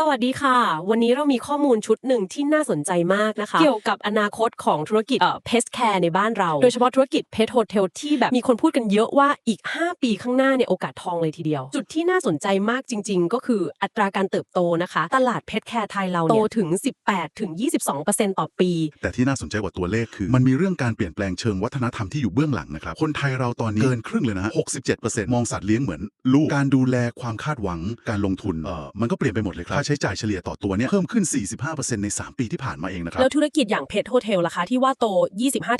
สวัสดีค่ะ วันนี้เรามีข้อมูลชุดหนึ่งที่น่าสนใจมากนะคะ เกี่ยวกับอนาคตของธุรกิจเอ่อ pest care ในบ้านเรา โดยเฉพาะธุรกิจ pet hotel ที่แบบมีคนพูดกันเยอะว่าอีก 5 ปีข้างหน้าเนี่ยโอกาสทองเลยทีเดียว จุดที่น่าสนใจมากจริง ๆ ก็คืออัตราการเติบโตนะคะ ตลาด pet care ไทยเราเนี่ยโตถึง 18ถึง22%ต่อปี แต่ที่น่าสนใจกว่าตัวเลขคือ มันมีเรื่องการเปลี่ยนแปลงเชิงวัฒนธรรมที่อยู่เบื้องหลังนะครับคนไทยเราตอนนี้เกินครึ่งเลยนะฮะ67%มองสัตว์เลี้ยงเหมือน ลูกการดูแลความคาดหวังการลงทุนเออมันก็เปลี่ยนไปหมดเลยครับค่าใช้จ่ายเฉลี่ยต่อตัวเนี่ยเพิ่มขึ้น 45%ใน 3 ปีที่ผ่านมาเองนะครับ แล้วธุรกิจอย่าง pet hotel ล่ะคะที่ว่าโต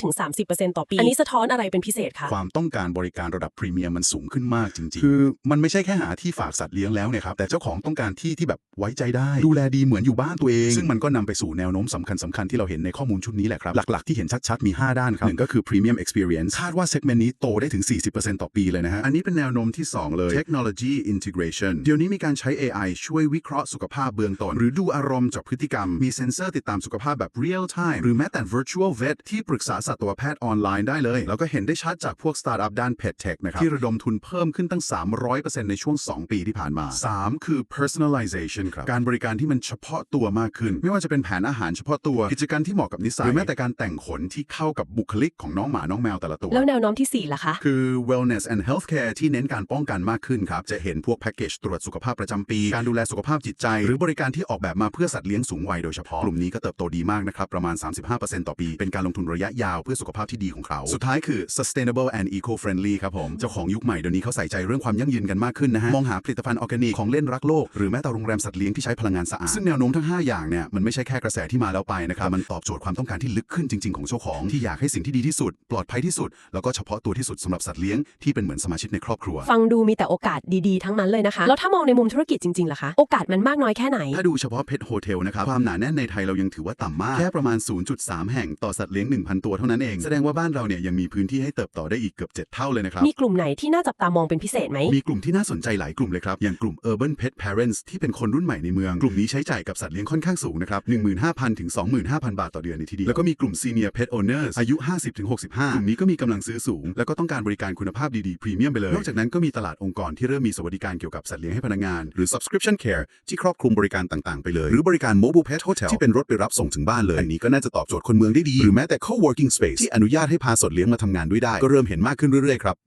25-30%ต่อปี อันนี้สะท้อนอะไรเป็นพิเศษคะความต้องการบริการระดับพรีเมียมมันสูงขึ้นมากจริงๆ คือมันไม่ใช่แค่หาที่ฝากสัตว์เลี้ยงแล้วเนี่ยครับแต่เจ้าของต้องการที่ที่แบบไว้ใจได้ ดูแลดีเหมือนอยู่บ้านตัวเอง ซึ่งมันก็นำไปสู่แนวโน้มสำคัญสำคัญๆที่เราเห็นในข้อมูลชุดนี้แหละครับหลักๆที่เห็นชัดๆมี 5 ด้านครับหนึ่งก็คือ Premium Experience คาดว่าเซกเมนต์นี้โตได้ถึง 40%ต่อปีเลยนะฮะอันนี้เป็นแนวโน้มที่ 2 เลย Technology Integration เดี๋ยวนี้มีการใช้ AI ช่วยวิเคราะห์สุขภาพเบื้องต้น หรือดูอารมณ์จากพฤติกรรม มีเซ็นเซอร์ติดตามสุขภาพแบบ real time หรือแม้แต่ virtual vet ที่ปรึกษาสัตวแพทย์ออนไลน์ได้เลย แล้วก็เห็นได้ชัดจากพวกสตาร์ทอัพด้าน pet tech นะครับ ที่ระดมทุนเพิ่มขึ้นตั้ง 300%ในช่วง 2 ปีที่ผ่านมา 3 คือ personalization ครับ การบริการที่มันเฉพาะตัวมากขึ้น ไม่ว่าจะเป็นแผนอาหารเฉพาะตัว กิจกรรมที่เหมาะกับนิสัย หรือแม้แต่การแต่งขนที่เข้ากับบุคลิกของน้องหมา น้องแมวแต่ละตัว แล้วแนวโน้มที่ 4 ล่ะคะ คือ wellness and healthcare ที่เน้นการป้องกันมากขึ้นครับ จะเห็นพวกแพ็กเกจตรวจสุขภาพประจำปี การดูแลสุขภาพจิตใจหรือบริการที่ออกแบบมาเพื่อสัตว์เลี้ยงสูงวัยโดยเฉพาะกลุ่มนี้ก็เติบโตดีมากนะครับประมาณ 35%ต่อปี เป็นการลงทุนระยะยาวเพื่อสุขภาพที่ดีของเขาสุดท้ายคือ sustainable and eco friendly ครับผมเจ้าของยุคใหม่เดี๋ยวนี้เขาใส่ใจเรื่องความยั่งยืนกันมากขึ้นนะฮะมองหาผลิตภัณฑ์ออร์แกนิกของเล่นรักโลกหรือแม้แต่โรงแรมสัตว์เลี้ยงที่ใช้พลังงานสะอาดซึ่งแนวโน้มทั้ง 5 อย่างเนี่ยมันไม่ใช่แค่กระแสที่มาแล้วไปนะครับมันตอบโจทย์ความต้องการที่ลึกขึ้นจริง ๆ ของเจ้าของที่อยากให้สิ่งที่ดีที่สุด ปลอดภัยที่สุด แล้วก็เฉพาะตัวที่สุดสำหรับสัตว์เลี้ยงที่เป็นเหมือนสมาชิกในครอบครัว ฟังดูมีแต่โอกาสดีๆ ทั้งนั้นเลยนะคะแล้วถ้ามองในมุมธุรกิจจริงๆล่ะคะโอกาสมันมากน้อยแค่ไหน ถ้าดูเฉพาะเพ t โฮเทลนะครับ ความหนาแน่นในไทยเรายังถือว่าต่ำมาก แค่ประมาณ 0.3 แห่งต่อสัตว์เลี้ยง 1,000 ตัวเท่านั้นเอง แสดงว่าบ้านเราเนี่ยยังมีพื้นที่ให้เติบโตได้อีกเกือบ 7 เท่าเลยนะครับ มีกลุ่มไหนที่น่าจับตามองเป็นพิเศษไหม มีกลุ่มที่น่าสนใจหลายกลุ่มเลยครับ อย่างกลุ่ม Urban Pet Parents ที่เป็นคนรุ่นใหม่ในเมือง กลุ่มนี้ใช้จ่ายกับสัตว์เลี้ยงค่อนข้างสูงนะครับ15,000ถึง25,000 บาทต่อเดือนในทีเดียวแล้วก็มีกลุ่ม Senior Pet Owners อายุ 50ถึง65กลุ่มนี้ก็มีกำลังซื้อสูง แล้วก็ต้องการบริการคุณภาพดีๆพรีเมียมไปเลยนอกจากนั้นก็มีตลาดองค์กรที่เริ่มมีสวัสดิการเกี่ยวกับสัตว์เลี้ยงให้พนักงานหรือ subscription care ที่ครอบคลุมบริการต่างๆไปเลย หรือบริการ mobile pet hotel ที่เป็นรถไปรับส่งถึงบ้านเลย อันนี้ก็น่าจะตอบโจทย์คนเมืองได้ดี หรือแม้แต่ co-working space ที่อนุญาตให้พาสัตว์เลี้ยงมาทำงานด้วยได้ ก็เริ่มเห็นมากขึ้นเรื่อยๆครับ